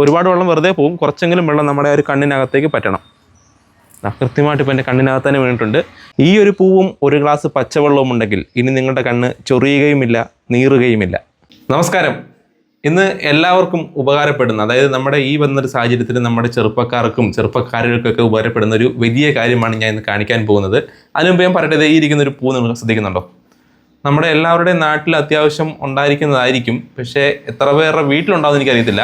ഒരുപാട് വെള്ളം വെറുതെ പോകും. കുറച്ചെങ്കിലും വെള്ളം നമ്മുടെ ഒരു കണ്ണിനകത്തേക്ക് പറ്റണം. കൃത്യമായിട്ട് ഇപ്പം എന്റെ കണ്ണിനകത്ത് തന്നെ വീണിട്ടുണ്ട്. ഈ ഒരു പൂവും ഒരു ഗ്ലാസ് പച്ചവെള്ളവും ഉണ്ടെങ്കിൽ ഇനി നിങ്ങളുടെ കണ്ണ് ചൊറിയുകയുമില്ല നീറുകയുമില്ല. നമസ്കാരം. ഇന്ന് എല്ലാവർക്കും ഉപകാരപ്പെടുന്ന അതായത് നമ്മുടെ ഈ വന്നൊരു സാഹചര്യത്തിൽ നമ്മുടെ ചെറുപ്പക്കാർക്കും ചെറുപ്പക്കാരുകൾക്കൊക്കെ ഉപകാരപ്പെടുന്ന ഒരു വലിയ കാര്യമാണ് ഞാൻ ഇന്ന് കാണിക്കാൻ പോകുന്നത്. അതിനു മുമ്പ് ഞാൻ പറയട്ടെ ഈ ഇരിക്കുന്ന ഒരു പൂ നിങ്ങൾ ശ്രദ്ധിക്കുന്നുണ്ടോ? നമ്മുടെ എല്ലാവരുടെയും നാട്ടിൽ അത്യാവശ്യം ഉണ്ടായിരിക്കുന്നതായിരിക്കും. പക്ഷേ എത്ര പേരുടെ വീട്ടിലുണ്ടാവും എനിക്കറിയത്തില്ല.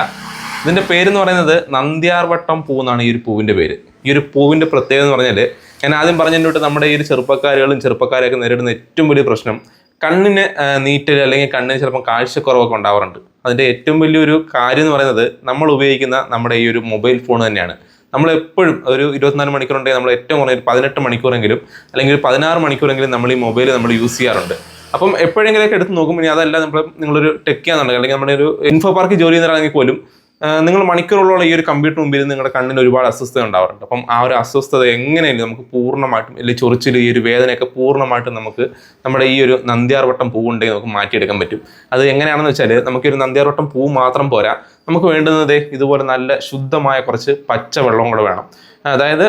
ഇതിന്റെ പേരെന്ന് പറയുന്നത് നന്ദ്യാർവട്ടം പൂ എന്നാണ് ഈ ഒരു പൂവിന്റെ പേര്. ഈ ഒരു പൂവിന്റെ പ്രത്യേകത എന്ന് പറഞ്ഞാൽ ഞാൻ ആദ്യം പറഞ്ഞതിന്റെ നമ്മുടെ ഈ ഒരു ചെറുപ്പക്കാരുകളും ചെറുപ്പക്കാരെയൊക്കെ നേരിടുന്ന ഏറ്റവും വലിയ പ്രശ്നം കണ്ണിന് നീറ്റൽ അല്ലെങ്കിൽ കണ്ണിന് ചിലപ്പോൾ കാഴ്ചക്കുറവൊക്കെ ഉണ്ടാവാറുണ്ട്. അതിന്റെ ഏറ്റവും വലിയൊരു കാര്യം എന്ന് പറയുന്നത് നമ്മൾ ഉപയോഗിക്കുന്ന നമ്മുടെ ഈ ഒരു മൊബൈൽ ഫോൺ തന്നെയാണ്. നമ്മൾ എപ്പോഴും ഒരു ഇരുപത്തിനാല് മണിക്കൂറുണ്ടെങ്കിൽ നമ്മൾ ഏറ്റവും കുറഞ്ഞ പതിനെട്ട് മണിക്കൂറെങ്കിലും അല്ലെങ്കിൽ പതിനാറ് മണിക്കൂറെങ്കിലും നമ്മൾ ഈ മൊബൈൽ നമ്മൾ യൂസ് ചെയ്യാറുണ്ട്. അപ്പം എപ്പോഴെങ്കിലൊക്കെ എടുത്ത് നോക്കുമ്പോൾ ഇനി അതല്ല നമ്മൾ നിങ്ങളൊരു ടെക് ചെയ്യാന്നുണ്ടെങ്കിൽ അല്ലെങ്കിൽ നമ്മുടെ ഒരു ഇൻഫോ പാർക്ക് ജോലി ചെയ്യുന്നവരാണെങ്കിൽ പോലും നിങ്ങൾ മണിക്കൂറുകളോളം ഈ ഒരു കമ്പ്യൂട്ടർ മുമ്പിൽ നിങ്ങളുടെ കണ്ണിന് ഒരുപാട് അസ്വസ്ഥത ഉണ്ടാവാറുണ്ട്. അപ്പം ആ ഒരു അസ്വസ്ഥത എങ്ങനെയാണ് നമുക്ക് പൂർണമായിട്ടും അല്ലെങ്കിൽ ചൊറിച്ചിൽ ഈ ഒരു വേദനയൊക്കെ പൂർണമായിട്ടും നമുക്ക് നമ്മുടെ ഈ ഒരു നന്ദ്യാർവട്ടം പൂവുണ്ടെങ്കിൽ നമുക്ക് മാറ്റിയെടുക്കാൻ പറ്റും. അത് എങ്ങനെയാണെന്ന് വെച്ചാൽ നമുക്ക് ഒരു നന്ദ്യാർവട്ടം പൂ മാത്രം പോരാ. നമുക്ക് വേണ്ടുന്നത് ഇതുപോലെ നല്ല ശുദ്ധമായ കുറച്ച് പച്ച വെള്ളം കൂടെ വേണം. അതായത്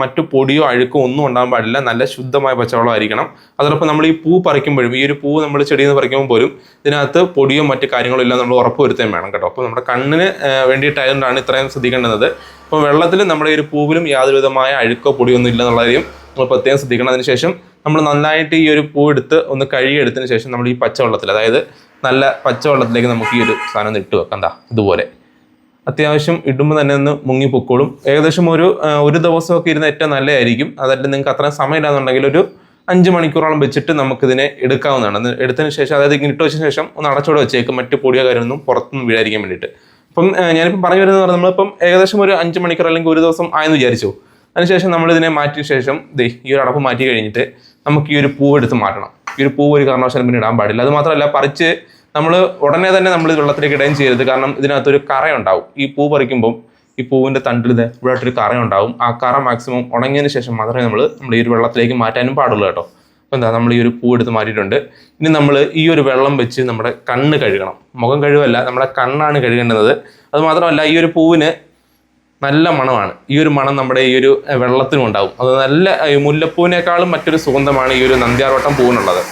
മറ്റു പൊടിയോ അഴുക്കോ ഒന്നും ഉണ്ടാകാൻ പാടില്ല. നല്ല ശുദ്ധമായ പച്ചവെള്ളം ആയിരിക്കണം. അതോടൊപ്പം നമ്മൾ ഈ പൂ പറിക്കുമ്പോഴും ഈ ഒരു പൂ നമ്മൾ ചെടിയിൽ നിന്ന് പറിക്കുമ്പോൾ പോലും ഇതിനകത്ത് പൊടിയോ മറ്റു കാര്യങ്ങളോ ഇല്ല നമ്മൾ ഉറപ്പ് വരുത്തുകയും വേണം കേട്ടോ. അപ്പോൾ നമ്മുടെ കണ്ണിന് വേണ്ടിയിട്ടായതുകൊണ്ടാണ് ഇത്രയും ശ്രദ്ധിക്കേണ്ടത്. അപ്പോൾ വെള്ളത്തിൽ നമ്മുടെ ഈ ഒരു പൂവിലും യാതൊരു വിധമായ അഴുക്കോ പൊടിയോ ഒന്നും ഇല്ല കാര്യം നമ്മൾ പ്രത്യേകം ശ്രദ്ധിക്കണം. അതിനുശേഷം നമ്മൾ നന്നായിട്ട് ഈ ഒരു പൂ എടുത്ത് ഒന്ന് കഴുകിയെടുത്തതിന് ശേഷം നമ്മൾ ഈ പച്ചവെള്ളത്തിൽ അതായത് നല്ല പച്ചവെള്ളത്തിലേക്ക് നമുക്ക് ഈ ഒരു സാധനം ഇട്ട് വെക്കാം. എന്താ ഇതുപോലെ. അത്യാവശ്യം ഇടുമ്പോൾ തന്നെ ഒന്ന് മുങ്ങി പൊക്കോളും. ഏകദേശം ഒരു ഒരു ദിവസമൊക്കെ ഇരുന്ന് ഏറ്റവും നല്ലതായിരിക്കും. അതല്ല നിങ്ങൾക്ക് അത്രയും സമയമില്ലാന്നുണ്ടെങ്കിൽ ഒരു അഞ്ച് മണിക്കൂറോളം വെച്ചിട്ട് നമുക്കിതിനെ എടുക്കാവുന്നതാണ്. എടുത്തതിന് ശേഷം അതായത് ഇങ്ങനെ ഇട്ട് വെച്ച ശേഷം ഒന്ന് അടച്ചോടെ വെച്ചേക്കും. മറ്റു പൊടിയോ കാര്യമൊന്നും പുറത്തുനിന്ന് വീഴാതിരിക്കാൻ വേണ്ടിയിട്ട്. അപ്പം ഞാനിപ്പം പറഞ്ഞു വരുന്നത് പറഞ്ഞാൽ നമ്മളിപ്പം ഏകദേശം ഒരു അഞ്ച് മണിക്കൂർ അല്ലെങ്കിൽ ഒരു ദിവസം ആയെന്ന് വിചാരിച്ചു. അതിനുശേഷം നമ്മളിതിനെ മാറ്റിയ ശേഷം ദേ ഈ ഒരു അടപ്പ് മാറ്റി കഴിഞ്ഞിട്ട് നമുക്ക് ഈ ഒരു പൂവ് എടുത്ത് മാറ്റണം. ഈ ഒരു പൂവ് ഒരു കാരണവശാലും പിന്നെ ഇടാൻ പാടില്ല. അത് മാത്രമല്ല പറിച്ച് നമ്മൾ ഉടനെ തന്നെ നമ്മൾ വെള്ളത്തിലേക്ക് ഇടുകയും ചെയ്യരുത്. കാരണം ഇതിനകത്തൊരു കറയുണ്ടാവും. ഈ പൂ പറിക്കുമ്പം ഈ പൂവിന്റെ തണ്ടിൽ ഇവിടെയായിട്ടൊരു കറയുണ്ടാവും. ആ കറ മാക്സിമം ഉണങ്ങിയതിന് ശേഷം മാത്രമേ നമ്മൾ നമ്മൾ ഈ ഒരു വെള്ളത്തിലേക്ക് മാറ്റാനും പാടുള്ളൂ കേട്ടോ. അപ്പോൾ എന്താ നമ്മൾ ഈ ഒരു പൂ എടുത്ത് മാറ്റിയിട്ടുണ്ട്. ഇനി നമ്മൾ ഈ ഒരു വെള്ളം വെച്ച് നമ്മുടെ കണ്ണ് കഴുകണം. മുഖം കഴുകല്ല നമ്മുടെ കണ്ണാണ് കഴുകേണ്ടത്. അതുമാത്രമല്ല ഈ ഒരു പൂവിന് നല്ല മണമാണ്. ഈ ഒരു മണം നമ്മുടെ ഈ ഒരു വെള്ളത്തിനും ഉണ്ടാവും. അത് നല്ല മുല്ലപ്പൂവിനേക്കാളും മറ്റൊരു സുഗന്ധമാണ് ഈ ഒരു നന്ദ്യാർവട്ടം പൂവിനുള്ളത്.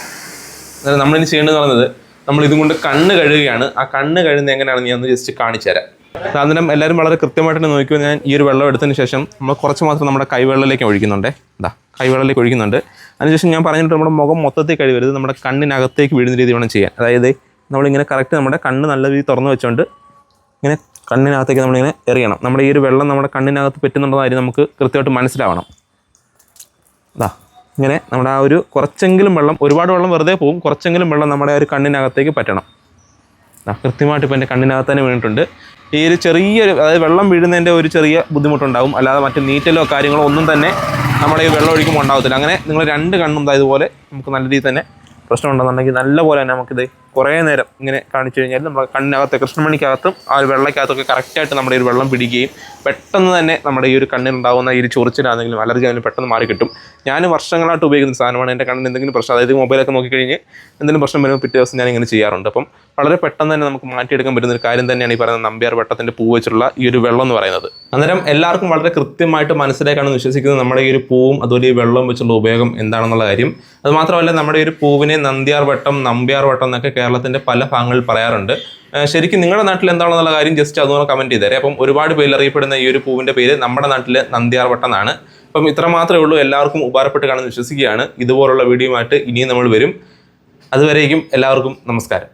അതായത് നമ്മളിനി ചെയ്യേണ്ടതെന്ന് പറയുന്നത് നമ്മൾ ഇതും കൊണ്ട് കണ്ണ് കഴുകുകയാണ്. ആ കണ്ണ് കഴുകുന്നത് എങ്ങനെയാണെന്ന് ഞാൻ ജസ്റ്റ് കാണിച്ചു തരാം. സാധനം എല്ലാവരും വളരെ കൃത്യമായിട്ട് തന്നെ നോക്കിയോ ഞാൻ ഈ ഒരു വെള്ളം എടുത്തതിന് ശേഷം നമ്മൾ കുറച്ച് മാത്രം നമ്മുടെ കൈവെള്ളത്തിലേക്ക് ഒഴിക്കുന്നുണ്ട്. ഇതാ കൈവെള്ളത്തിലേക്ക് ഒഴിക്കുന്നുണ്ട്. അതിനുശേഷം ഞാൻ പറഞ്ഞിട്ട് നമ്മുടെ മുഖം മൊത്തത്തിൽ കഴിവരുത് നമ്മുടെ കണ്ണിനകത്തേക്ക് വീഴുന്ന രീതി വേണം ചെയ്യാൻ. അതായത് നമ്മളിങ്ങനെ കറക്റ്റ് നമ്മുടെ കണ്ണ് നല്ല രീതിയിൽ തുറന്നു വെച്ചുകൊണ്ട് ഇങ്ങനെ കണ്ണിനകത്തേക്ക് നമ്മളിങ്ങനെ എറിയണം. നമ്മുടെ ഈ ഒരു വെള്ളം നമ്മുടെ കണ്ണിനകത്ത് പറ്റുന്നുണ്ടെന്ന കാര്യം നമുക്ക് കൃത്യമായിട്ട് മനസ്സിലാവണം. ഇതാ ഇങ്ങനെ നമ്മുടെ ആ ഒരു കുറച്ചെങ്കിലും വെള്ളം ഒരുപാട് വെള്ളം വെറുതെ പോകും. കുറച്ചെങ്കിലും വെള്ളം നമ്മുടെ ഒരു കണ്ണിനകത്തേക്ക് പറ്റണം. കൃത്യമായിട്ട് ഇപ്പോൾ എന്റെ കണ്ണിനകത്ത് തന്നെ വീണിട്ടുണ്ട്. ഈ ഒരു ചെറിയൊരു അതായത് വെള്ളം വീഴുന്നതിന്റെ ഒരു ചെറിയ ബുദ്ധിമുട്ടുണ്ടാകും അല്ലാതെ മറ്റ് നീറ്റലോ കാര്യങ്ങളോ ഒന്നും തന്നെ നമ്മുടെ ഈ വെള്ളം ഒഴിക്കുമ്പോൾ ഉണ്ടാകത്തില്ല അങ്ങനെ നിങ്ങൾ രണ്ട് കണ്ണും ഇതുപോലെ നമുക്ക് നല്ല രീതിയിൽ തന്നെ പ്രശ്നം ഉണ്ടെന്നുണ്ടെങ്കിൽ നല്ല പോലെ തന്നെ നമുക്കിത് കുറേ നേരം ഇങ്ങനെ കാണിച്ചു കഴിഞ്ഞാൽ നമ്മുടെ കണ്ണിനകത്ത് കൃഷ്ണമണിക്കകത്തും ആ ഒരു വെള്ളക്കകത്തൊക്കെ കറക്റ്റായിട്ട് നമ്മുടെ ഒരു വെള്ളം പിടിക്കുകയും പെട്ടെന്ന് തന്നെ നമ്മുടെ ഈ ഒരു കണ്ണിനുണ്ടാകുന്ന ഈ ഒരു ചൊറിച്ചിലാണെങ്കിലും അലർജി ആണെങ്കിലും പെട്ടെന്ന് മാറി കിട്ടും. ഞാൻ വർഷങ്ങളായിട്ട് ഉപയോഗിക്കുന്ന സാധനമാണ്. എന്റെ കണ്ണിന് എന്തെങ്കിലും പ്രശ്നം അതായത് മൊബൈലൊക്കെ നോക്കിക്കഴിഞ്ഞ് എന്തെങ്കിലും പ്രശ്നം വരുമ്പോൾ പിറ്റേ ദിവസം ഞാൻ ഇങ്ങനെ ചെയ്യാറുണ്ട്. അപ്പം വളരെ പെട്ടെന്ന് തന്നെ നമുക്ക് മാറ്റിയെടുക്കാൻ പറ്റുന്ന ഒരു കാര്യം തന്നെയാണ് ഈ പറയുന്ന നമ്പ്യാർ വട്ടത്തിന്റെ പൂ വെച്ചുള്ള ഈ ഒരു വെള്ളം എന്ന് പറയുന്നത്. അന്നേരം എല്ലാവർക്കും വളരെ കൃത്യമായിട്ട് മനസ്സിലാക്കാണെന്ന് വിശ്വസിക്കുന്നത് നമ്മുടെ ഈ ഒരു പൂവും അതുപോലെ ഈ വെള്ളം വെച്ചുള്ള ഉപയോഗം എന്താണെന്നുള്ള കാര്യം. അതുമാത്രമല്ല നമ്മുടെ ഈ ഒരു പൂവിനെ നന്ദ്യാർ വട്ടം നമ്പ്യാർ വട്ടം എന്നൊക്കെ കേരളത്തിന്റെ പല ഭാഗങ്ങളിൽ പറയാറുണ്ട്. ശരിക്കും നിങ്ങളുടെ നാട്ടിൽ എന്താണെന്നുള്ള കാര്യം ജസ്റ്റ് അതുപോലെ കമന്റ് ചെയ്തേരെ അപ്പം ഒരുപാട് പേരിൽ അറിയപ്പെടുന്ന ഈ ഒരു പൂവിന്റെ പേര് നമ്മുടെ നാട്ടിൽ നന്ദിയാർ എന്നാണ് അപ്പം ഇത്ര മാത്രമേ ഉള്ളൂ. എല്ലാവർക്കും ഉപകാരപ്പെട്ട് കാണുമെന്ന് വിശ്വസിക്കുകയാണ്. ഇതുപോലുള്ള ആയിട്ട് ഇനിയും നമ്മൾ വരും. അതുവരേക്കും എല്ലാവർക്കും നമസ്കാരം.